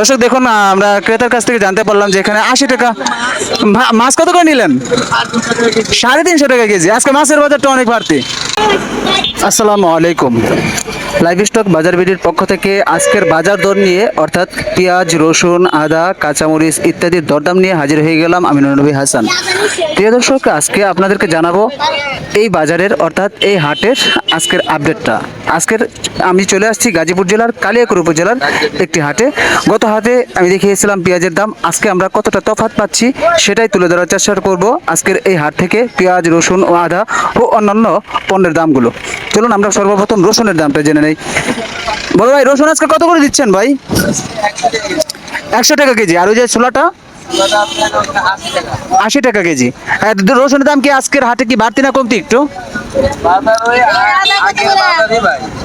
দর্শক, দেখুন আমরা ক্রেতার কাছ থেকে জানতে পারলাম যে এখানে আশি টাকা মাছ কত করে নিলেন? সাড়ে তিনশো টাকা কেজি। আজকে মাছের বাজারটা অনেক বাড়তি। আসসালামু আলাইকুম। লাইভ স্টক বাজার বিডির পক্ষ থেকে আজকের বাজার দর নিয়ে, অর্থাৎ পেঁয়াজ, রসুন, আদা, কাঁচামরিচ ইত্যাদির দরদাম নিয়ে হাজির হয়ে গেলাম আমি নবী হাসান। প্রিয় দর্শক, আজকে আপনাদেরকে জানাব এই বাজারের, অর্থাৎ এই হাটের আজকের আপডেটটা। আজকের আমি চলে আসছি গাজীপুর জেলার কালিয়াকুর উপজেলার একটি হাটে। গত হাটে আমি দেখিয়েছিলাম পেঁয়াজের দাম, আজকে আমরা কতটা তফাৎ পাচ্ছি সেটাই তুলে ধরার চেষ্টা করব আজকের এই হাট থেকে পেঁয়াজ, রসুন ও আদা ও অন্যান্য পণ্যের দামগুলো। চলুন আমরা সর্বপ্রথম রসুনের দামটা জেনে নেই। বড় ভাই, রসুন আজকে কত করে দিচ্ছেন ভাই? একশো টাকা কেজি। আর ওই যে ছোলাটা? আশি টাকা কেজি। রসুনের দাম কি আজকের হাটে কি বাড়তি না কমতি একটু?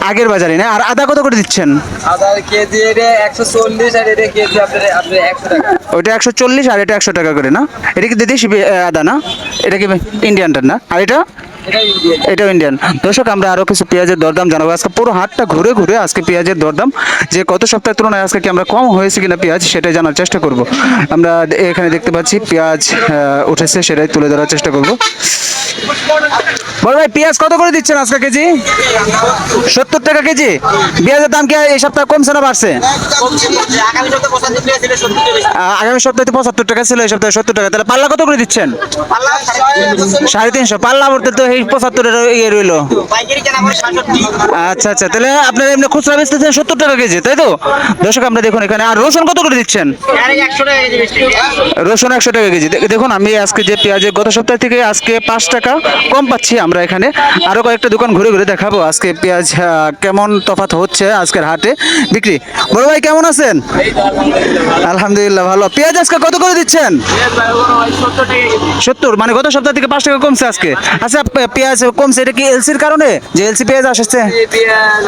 আগের বাজারে না? আর আদা কত করে দিচ্ছেন? ওইটা একশো চল্লিশ আর এটা একশো টাকা করে, না? এটা কি দেশি আদা না? এটা কি ইন্ডিয়ানটার না? আর এটা? এটাও ইন্ডিয়ান দর্শক, আমরা আরও কিছু পেঁয়াজের দরদাম জানাব। আজকে পুরো হাটটা ঘুরে ঘুরে আজকে পেঁয়াজের দরদাম, যে কত সপ্তাহের তুলনায় আজকে কি আমরা কম হয়েছে কিনা পেঁয়াজ, সেটাই জানার চেষ্টা করব। আমরা এখানে দেখতে পাচ্ছি পেঁয়াজ উঠেছে, সেটাই তুলে ধরার চেষ্টা করব। বড় ভাই, পেঁয়াজ কত করে দিচ্ছেন আজকে কেজি? সত্তর টাকা কেজি। পেঁয়াজের দাম কি এই সপ্তাহে কমছে না বাড়ছে? আগামী সপ্তাহে পঁচাত্তর টাকা ছিল পঁচাত্তর এই সপ্তাহে সত্তর টাকা। তাহলে পাল্লা কত করে দিচ্ছেন? সাড়ে তিনশো। পাল্লা বলতে তো এই পঁচাত্তরের ইয়ে রইল। আচ্ছা আচ্ছা। তাহলে আপনার এমনি খুচরা বেচতেছেন সত্তর টাকা কেজি, তাই তো? দর্শক, আমরা দেখুন এখানে। আর রসুন কত করে দিচ্ছেন? রসুন একশো টাকা কেজি। দেখুন, আমি আজকে যে পেঁয়াজের গত সপ্তাহ থেকে আজকে পাঁচ টাকা কম পাচ্ছি আমরা। এখানে আরও কয়েকটা দোকান ঘুরে ঘুরে দেখাবো। আজকে পেঁয়াজ কেমন তফাত হচ্ছে আজকের হাটে বিক্রি? বড় ভাই কেমন আছেন? আলহামদুলিল্লাহ ভালো। পেঁয়াজ আজকে কত করে দিচ্ছেন? সত্তর মানে গত সপ্তাহ থেকে পাঁচ টাকা কমছে আজকে। আচ্ছা পেঁয়াজ কমছে এটা কি এলসির কারণে? যে এলসি পেঁয়াজ আসছে? পেঁয়াজ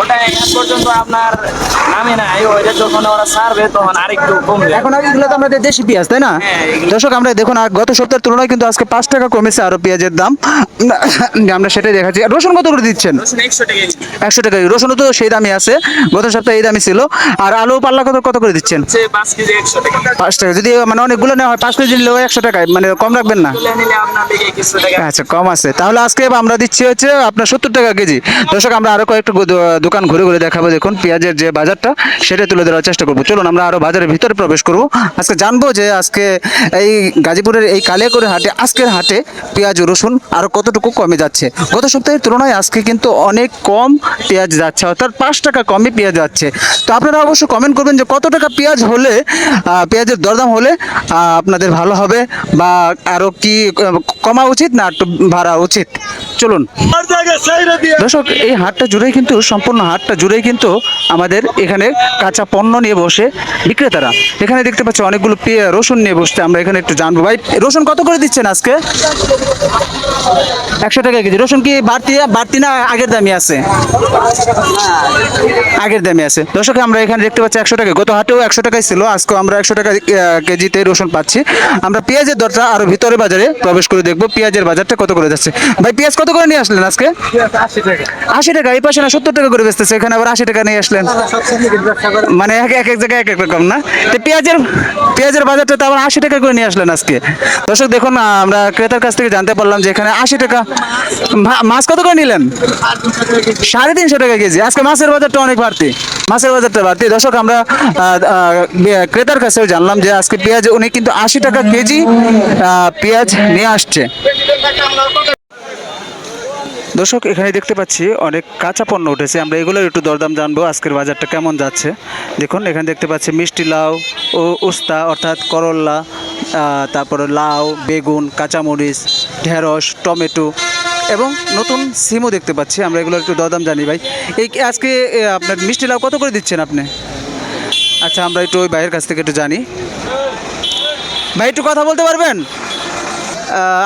ওটা এখন পর্যন্ত আপনার নামে নাই ওইটা যখন ওরা সারবে তখন আরেকটু কমবে এখন এগুলো তো আমাদের দেশি পেঁয়াজ তাই না? হ্যাঁ, দর্শক আমরা দেখুন আর গত সপ্তাহের তুলনায় কিন্তু আজকে পাঁচ টাকা কমেছে আরও পেঁয়াজের দাম। আমরা সেটাই দেখাচ্ছি। আর রসুন কত করে দিচ্ছেন? একশো টাকা রসুনও তো সেই দামই আছে। গত সপ্তাহে এই দামই ছিল। আর আলু পাল্লা কত কত করে দিচ্ছেন? পাঁচ টাকা। যদি মানে অনেকগুলো নেওয়া হয় পাঁচ কেজি নিলেও একশো টাকায়। মানে কম রাখবেন না? আচ্ছা কম আছে। তাহলে আজকে আমরা দিচ্ছি হচ্ছে আপনার সত্তর টাকা কেজি। দর্শক আমরা আরও কয়েকটা দোকান ঘুরে ঘুরে দেখাবো। দেখুন পেঁয়াজের যে বাজারটা সেটা তুলে ধরার চেষ্টা করব। চলুন আমরা আরও বাজারের ভিতরে প্রবেশ করব। আজকে জানব যে আজকে এই গাজীপুরের এই কালিয়াকুরের হাটে আজকের হাটে পেঁয়াজ রসুন আরও কতটুকু কমে যাচ্ছে? গত সপ্তাহের তুলনায় আজকে কিন্তু অনেক কম পেঁয়াজ যাচ্ছে, অর্থাৎ পাঁচ টাকা কমই পেঁয়াজ যাচ্ছে। তো আপনারা অবশ্য কমেন্ট করবেন যে কত টাকা পেঁয়াজ হলে পেঁয়াজের দরদাম হলে আপনাদের ভালো হবে বা আরও কি কমা উচিত না একটু ভাড়া উচিত? চলুন। দর্শক, এই হাটটা জুড়েই কিন্তু, সম্পূর্ণ হাটটা জুড়েই কিন্তু আমাদের এখানে কাঁচা পণ্য নিয়ে বসে বিক্রেতারা। এখানে দেখতে পাচ্ছি, অনেকগুলো পেঁয়া রসুন নিয়ে বসতে আমরা এখানে একটু জানব। ভাই, রসুন কত করে দিচ্ছেন আজকে? একশো টাকা কেজি। রসুন কি বাড়তি বাড়তি না আগের দামই আছে? আগের দামে আছে। দর্শক, আমরা এখানে দেখতে পাচ্ছি একশো টাকা। গত হাটেও একশো টাকাই ছিল, আজকেও আমরা একশো টাকা কেজিতে রসুন পাচ্ছি। আমরা পেঁয়াজের দরটা আরও ভিতরে বাজারে প্রবেশ করে দেখব। পেঁয়াজের বাজারটা কত করে যাচ্ছে? ভাই, পেঁয়াজ কত করে নিয়ে আসলেন আজকে? আশি টাকা, এই পাশে না সত্তর টাকা করে বেচতেছে, এখানে আবার আশি টাকা নিয়ে আসলেন। মানে এক এক এক জায়গায় এক এক রকম না? তো পেঁয়াজের পেঁয়াজের বাজারটা তো আবার আশি টাকা করে নিয়ে আসলেন আজকে। দর্শক, দেখুন, আমরা ক্রেতার কাছ থেকে জানতে পারলাম যে এখানে আশি টাকা মাছ কত করে নিলেন? সাড়ে তিনশো টাকা কেজি। আজকে মাছের বাজারটা অনেক বাড়তি। মাছের বাজারটা বাড়তি। দর্শক, আমরা ক্রেতার কাছেও জানলাম যে আজকে পেঁয়াজ উনি কিন্তু আশি টাকা কেজি পেঁয়াজ নিয়ে আসছে। দর্শক, এখানে দেখতে পাচ্ছি অনেক কাঁচা পণ্য উঠেছে। আমরা এগুলোর একটু দরদাম জানব। আজকের বাজারটা কেমন যাচ্ছে? দেখুন, এখানে দেখতে পাচ্ছি মিষ্টি লাউ ও উস্তা, অর্থাৎ করল্লা তারপরে লাউ, বেগুন, কাঁচামরিচ, ঢেঁড়স, টমেটো এবং নতুন সিমও দেখতে পাচ্ছি। আমরা এগুলোর একটু দরদাম জানি ভাই। এই আজকে আপনার মিষ্টি লাউ কত করে দিচ্ছেন আপনি? আচ্ছা আমরা একটু ওই ভাইয়ের কাছ থেকে একটু জানি। ভাই, একটু কথা বলতে পারবেন?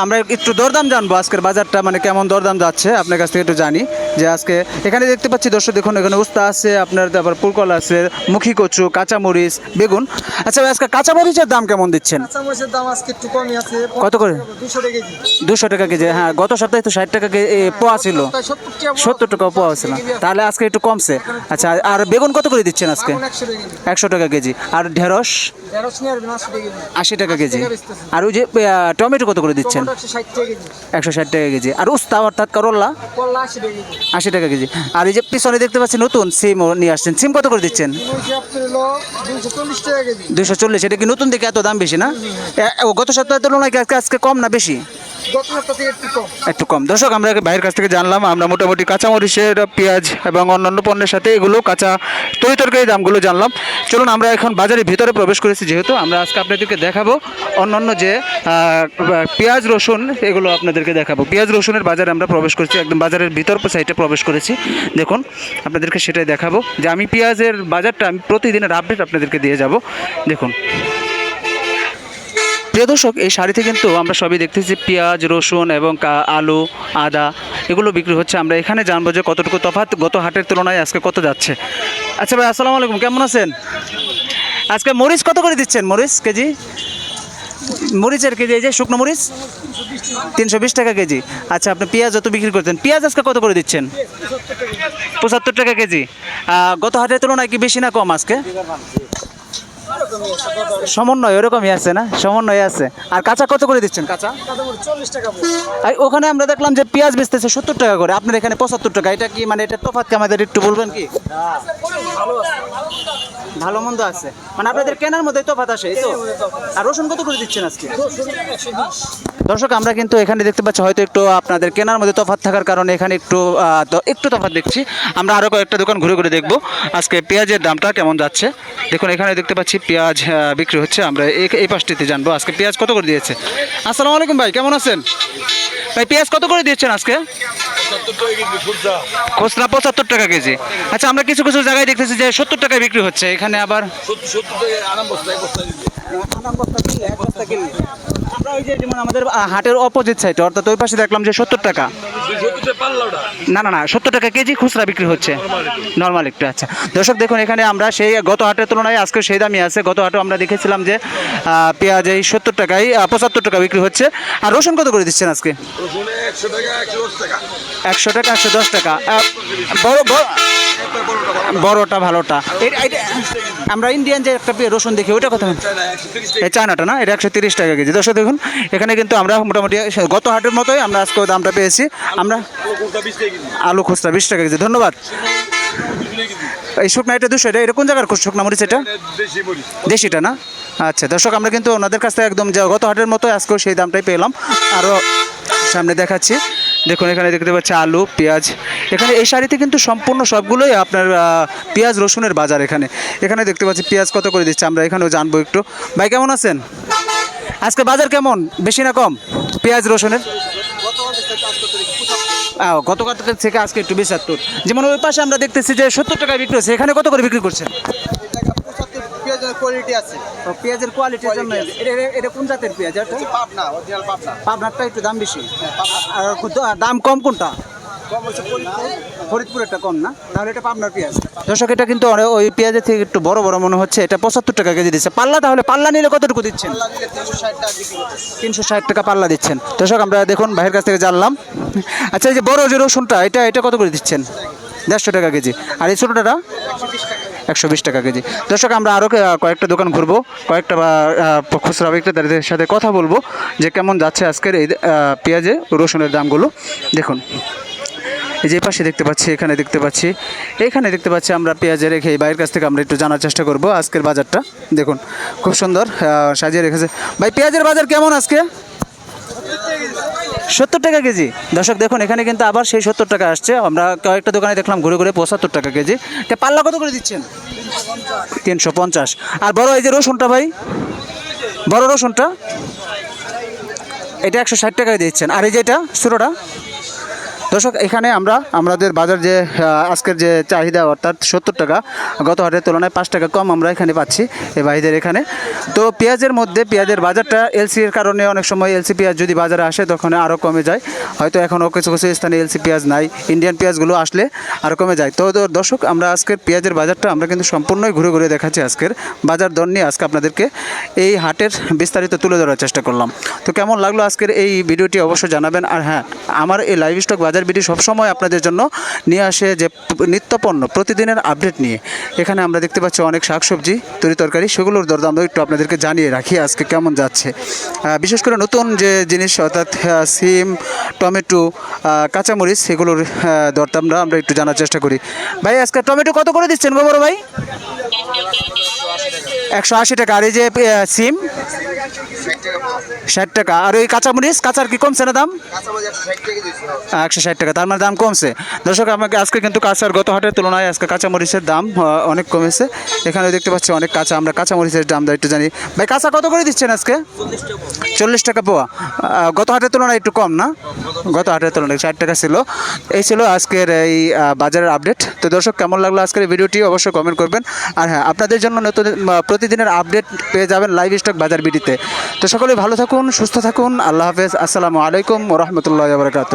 আমরা একটু দরদাম জানব আজকের বাজারটা মানে কেমন দরদাম যাচ্ছে, আপনার কাছ থেকে একটু জানি। যে আজকে এখানে দেখতে পাচ্ছি দর্শক দেখুন এখানে উস্তা আছে আপনার তারপর পুরকল আছে মুখী কচু কাঁচামরিচ বেগুন। আচ্ছা আজকে কাঁচামরিচের দাম কেমন দিচ্ছেন? কাঁচামরিচের দাম আজকে একটু কমই আছে। কত করে? দুশো টাকা কেজি। দুশো টাকা কেজি হ্যাঁ গত সপ্তাহে তো ষাট টাকা পোয়া ছিল। সত্তর টাকা পোয়া। ছিল। তাহলে আজকে একটু কমছে। আচ্ছা আর বেগুন কত করে দিচ্ছেন আজকে? একশো টাকা কেজি। আর ঢেঁড়স? আশি টাকা কেজি। আর ওই যে টমেটো কত করে দিচ্ছেন? একশো ষাট টাকা কেজি। আর উস্তা অর্থাৎ করল্লা করলা আশি টাকা কেজি। আর এই যে পিছনে দেখতে পাচ্ছি নতুন সিম নিয়ে আসছেন। সিম কত করে দিচ্ছেন? দুশো চল্লিশ, এটা কি নতুন দেখে এত দাম বেশি না? গত সপ্তাহের তুলনায় আজকে কম না বেশি? একটু কম। দর্শক, আমরা ভাইয়ের কাছ থেকে জানলাম, আমরা মোটামুটি কাঁচামরিচের পেঁয়াজ এবং অন্যান্য পণ্যের সাথে এগুলো কাঁচা তরি তরকারি দামগুলো জানলাম। চলুন, আমরা এখন বাজারের ভিতরে প্রবেশ করেছি যেহেতু। আমরা আজকে আপনাদেরকে দেখাবো অন্যান্য যে পেঁয়াজ, রসুন, এগুলো আপনাদেরকে দেখাবো। পেঁয়াজ, রসুনের বাজারে আমরা প্রবেশ করেছি, একদম বাজারের ভিতর সাইডে প্রবেশ করেছি। দেখুন, আপনাদেরকে সেটাই দেখাবো যে আমি পেঁয়াজের বাজারটা আমি প্রতিদিনের আপডেট আপনাদেরকে দিয়ে যাব। দেখুন। প্রিয় দর্শক, এই শাড়িতে কিন্তু আমরা সবই দেখতেছি পেঁয়াজ, রসুন এবং আলু, আদা, এগুলো বিক্রি হচ্ছে। আমরা এখানে জানব যে কতটুকু তফাৎ গত হাটের তুলনায় আজকে কত যাচ্ছে। আচ্ছা ভাই, আসসালামু আলাইকুম, কেমন আছেন? আজকে মরিচ কত করে দিচ্ছেন মরিচ কেজি? মরিচের কেজি, এই যে শুকনো মরিচ, তিনশো বিশ টাকা কেজি। আচ্ছা আপনি পেঁয়াজ যত বিক্রি করছেন পেঁয়াজ আজকে কত করে দিচ্ছেন? পঁচাত্তর টাকা কেজি। গত হাটের তুলনায় কি বেশি না কম আজকে? সমন্বয় ওরকমই আছে না? সমন্বয় আছে। আর কাঁচা কত করে দিচ্ছেন? কাঁচা? কাঁচামরিচ চল্লিশ টাকা আর ওখানে আমরা দেখলাম যে পেঁয়াজ বেচতেছে সত্তর টাকা করে। আপনার এখানে পঁচাত্তর টাকা। এটা কি মানে এটা তফাৎ কি আমাদের একটু বলবেন কি? ভালো মন্দ আছে। মানে আপনাদের কেনার মধ্যে তফাৎ আসে এই তো? আর রসুন কত করে দিচ্ছেন আজকে? দর্শক, আমরা কিন্তু এখানে দেখতে পাচ্ছি, হয়তো একটু আপনাদের কেনার মধ্যে তফাৎ থাকার কারণে এখানে একটু একটু তফাৎ দেখছি। আমরা আরও কয়েকটা দোকান ঘুরে ঘুরে দেখব। আজকে পেঁয়াজের দামটা কেমন যাচ্ছে? দেখুন, এখানে দেখতে পাচ্ছি পেঁয়াজ বিক্রি হচ্ছে। আমরা এই পাশটিতে জানব। আজকে পেঁয়াজ কত করে দিয়েছে? আসসালামু আলাইকুম ভাই, কেমন আছেন? ভাই, পেঁয়াজ কত করে দিয়েছেন আজকে? খুচরা পঁচাত্তর টাকা কেজি। আচ্ছা আমরা কিছু কিছু জায়গায় দেখতেছি যে সত্তর টাকায় বিক্রি হচ্ছে। এখানে আবার আমরা ওই যে যেমন আমাদের হাটের অপোজিট অর্থাৎ ওই পাশে দেখলাম সত্তর টাকা। না না না, সত্তর টাকা কেজি খুচরা বিক্রি হচ্ছে। নর্মাল আচ্ছা। দেখুন, এখানে আমরা সেই গত হাটের তুলনায় আজকে সেই আছে। গত আমরা দেখেছিলাম যে পেঁয়াজ এই সত্তর টাকায় পঁচাত্তর টাকা বিক্রি হচ্ছে। আর রসুন কত করে দিচ্ছেন আজকে? একশো টাকা, একশো দশ টাকা। বড় বড় বড়টা ভালোটা। আমরা ইন্ডিয়ান যে একটা রসুন দেখি, ওইটা কথা এই চায়নাটা না, এটা একশো তিরিশ টাকা কেজি। দর্শক, দেখুন, এখানে কিন্তু আমরা মোটামুটি গত হাটের মতোই আমরা আজকে দামটা পেয়েছি। আমরা আলু খুচরা বিশ টাকা কেজি। ধন্যবাদ। এই শুকনা এটা দুশো, এটা কোন জায়গার শুকনা মরিচ এটা? দেশিটা না? আচ্ছা দর্শক, আমরা কিন্তু ওনাদের কাছ থেকে একদম গত হাটের মতো আজকেও সেই দামটাই পেলাম। আরও সামনে দেখাচ্ছি। দেখুন, এখানে দেখতে পাচ্ছি আলু, পেঁয়াজ। এখানে এই শাড়িতে কিন্তু সম্পূর্ণ সবগুলোই আপনার পেঁয়াজ, রসুনের বাজার এখানে। এখানে দেখতে পাচ্ছি পেঁয়াজ কত করে দিচ্ছে আমরা এখানেও জানব একটু। ভাই, কেমন আছেন? আজকে বাজার কেমন? বেশি না কম? পেঁয়াজ, রসুনের? গতকাল থেকে আজকে একটু বেশাত্তর যেমন ওই পাশে আমরা দেখতেছি যে সত্তর টাকায় বিক্রি হচ্ছে। এখানে কত করে বিক্রি করছেন? কোয়ালিটি আছে। ও, পেঁয়াজের কোয়ালিটির জন্য এটা এটা- কোন জাতের পেঁয়াজ? এটা পাবনা অরিজিনাল পাবনা। পাবনারটা একটু দাম বেশি। আর দাম কম কোনটা? কম ফরিদপুর। ফরিদপুরেরটা কম না? তাহলে এটা পাবনার পেঁয়াজ। দর্শক এটা কিন্তু ওই পেঁয়াজের থেকে একটু বড় বড় মনে হচ্ছে। এটা পঁচাত্তর টাকা কেজি দিচ্ছে। পাল্লা তাহলে পাল্লা নিলে কতটুকু দিচ্ছেন? তিনশো ষাট টাকা তিনশো ষাট টাকা পাল্লা দিচ্ছেন। দর্শক আমরা দেখুন ভাইয়ের কাছ থেকে জানলাম। আচ্ছা এই যে বড় যে রসুনটা এটা এটা কত করে দিচ্ছেন? দেড়শো টাকা কেজি। আর এই ছোটোটা একশো বিশ টাকা কেজি। দর্শক আমরা আরও কয়েকটা দোকান ঘুরবো কয়েকটা বা, খুচরা বিক্রেতাদের সাথে কথা বলব যে কেমন যাচ্ছে আজকের এই পেঁয়াজে রসুনের দামগুলো। দেখুন এই যে পাশে দেখতে পাচ্ছি এখানে দেখতে পাচ্ছি এখানে দেখতে পাচ্ছি আমরা পেঁয়াজে রেখে এই বাইরের কাছ থেকে আমরা একটু জানার চেষ্টা করব আজকের বাজারটা। দেখুন খুব সুন্দর সাজিয়ে রেখেছে। ভাই পেঁয়াজের বাজার কেমন আজকে? সত্তর টাকা কেজি। দর্শক, দেখুন, এখানে কিন্তু আবার সেই সত্তর টাকা আসছে। আমরা কয়েকটা দোকানে দেখলাম, ঘুরে ঘুরে পঁচাত্তর টাকা কেজি। তা পাল্লা কত করে দিচ্ছেন? তিনশো পঞ্চাশ। আর বড় এই যে রসুনটা ভাই, বড় রসুনটা, এটা একশো ষাট টাকায় দিচ্ছেন। আর এই যে এটা ছোটোটা দর্শক, এখানে আমরা আমাদের বাজার যে আজকের যে চাহিদা, অর্থাৎ সত্তর টাকা, গত হাটের তুলনায় পাঁচ টাকা কম আমরা এখানে পাচ্ছি এই ভাইদের এখানে। তো পেঁয়াজের মধ্যে, পেঁয়াজের বাজারটা এলসি এর কারণে অনেক সময় এলসি পেঁয়াজ যদি বাজারে আসে, তখন আরও কমে যায়। হয়তো এখনও কিছু কিছু স্থানে এলসি পেঁয়াজ নাই ইন্ডিয়ান পেঁয়াজগুলো আসলে আরও কমে যায়। তো দর্শক, আমরা আজকের পেঁয়াজের বাজারটা আমরা কিন্তু সম্পূর্ণই ঘুরে ঘুরে দেখাচ্ছি আজকের বাজার দর নিয়ে। আজকে আপনাদেরকে এই হাটের বিস্তারিত তুলে ধরার চেষ্টা করলাম। তো কেমন লাগল আজকের এই ভিডিওটি অবশ্যই জানাবেন। আর হ্যাঁ আমার এই লাইভ স্টক বাজার ভিডিও সবসময় আপনাদের জন্য নিয়ে আসে যে নিত্যপণ্য প্রতিদিনের আপডেট নিয়ে। এখানে আমরা দেখতে পাচ্ছি অনেক শাকসবজি, তরি তরকারি, সেগুলোর দরদাম একটু আপনাদেরকে জানিয়ে রাখি আজকে কেমন যাচ্ছে। বিশেষ করে নতুন যে জিনিস, অর্থাৎ সিম, টমেটো কাঁচামরিচ, সেগুলোর দরদামটা আমরা একটু জানার চেষ্টা করি। ভাই, আজকে টমেটো কত করে দিচ্ছেন বড় ভাই? একশো আশি টাকা। আর এই যে সিম? ষাট টাকা। আর ওই কাঁচামরিচ কাঁচার কি কমছে না দাম? একশো ষাট টাকা তার মানে দাম কমছে। দর্শক আমাকে আজকে কিন্তু কাঁচার গত হাটের তুলনায় আজকে কাঁচামরিচের দাম অনেক কমেছে। এখানে দেখতে পাচ্ছি অনেক কাঁচা আমরা কাঁচামরিচের দাম একটু জানি। ভাই কাঁচা কত করে দিচ্ছেন আজকে? চল্লিশ টাকা পোয়া। গত হাটের তুলনায় একটু কম না? গত হাটের তুলনায় ষাট টাকা ছিল। এই ছিল আজকের এই বাজারের আপডেট। তো দর্শক কেমন লাগল আজকের ভিডিওটি অবশ্যই কমেন্ট করবেন। আর হ্যাঁ আপনাদের জন্য নতুন প্রতিদিনের আপডেট পেয়ে যাবেন লাইভ স্টক বাজার বিডিতে। তো সকলে ভালো থাকুন সুস্থ থাকুন। আল্লাহ হাফেজ। আসসালামু আলাইকুম রহমতুল্লাহ বারকাত